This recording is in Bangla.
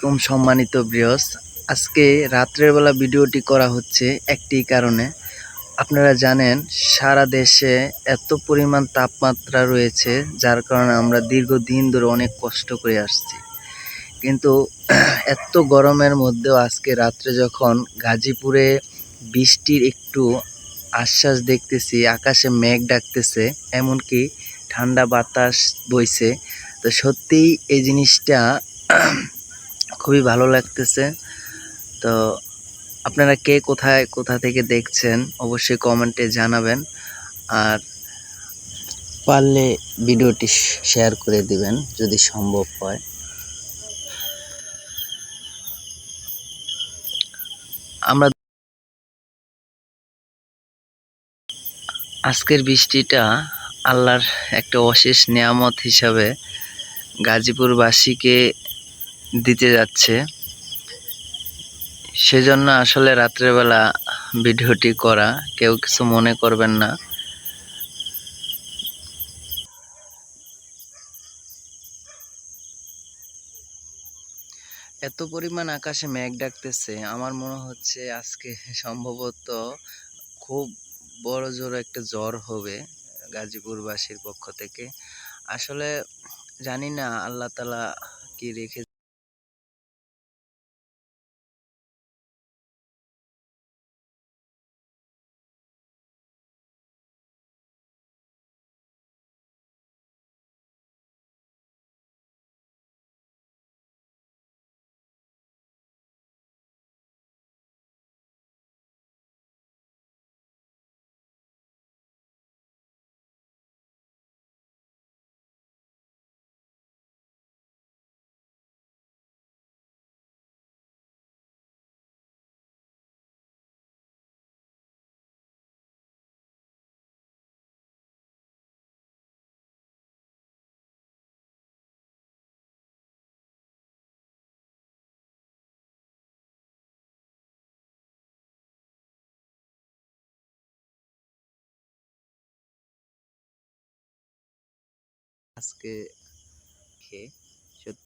তুম সম্মানিত বৃহস আজকে রাত্রের বেলা ভিডিওটি করা হচ্ছে একটি কারণে। আপনারা জানেন, সারা দেশে এত পরিমাণ তাপমাত্রা রয়েছে, যার কারণে আমরা দীর্ঘদিন ধরে অনেক কষ্ট করে আসছি। কিন্তু এত গরমের মধ্যেও আজকে রাত্রে যখন গাজীপুরে বৃষ্টির একটু আশ্বাস দেখতেছি, আকাশে মেঘ ডাকতেছে, এমনকি ঠান্ডা বাতাস বইছে, তো সত্যিই এই জিনিসটা খুবই ভালো লাগতেছে। তো আপনারা কে কোথায়, কোথা থেকে দেখছেন, অবশ্যই কমেন্টে জানাবেন। আর পারলে ভিডিওটি শেয়ার করে দিবেন, যদি সম্ভব হয়। আমরা আজকের বৃষ্টিটা আল্লাহর একটা অশেষ নিয়ামত হিসাবে গাজীপুরবাসীকে দিতে যাচ্ছে। সেজন্য আসলে রাত্রেবেলা ভিডিওটি করা, কেউ কিছু মনে করবেন না। এত পরিমাণ আকাশে মেঘ ডাকতেছে, আমার মনে হচ্ছে আজকে সম্ভবত খুব বড় জোর একটা জ্বর হবে গাজীপুরবাসীর পক্ষ থেকে। আসলে জানি না, আল্লাহ তালা কি রেখে আজকে খেয়ে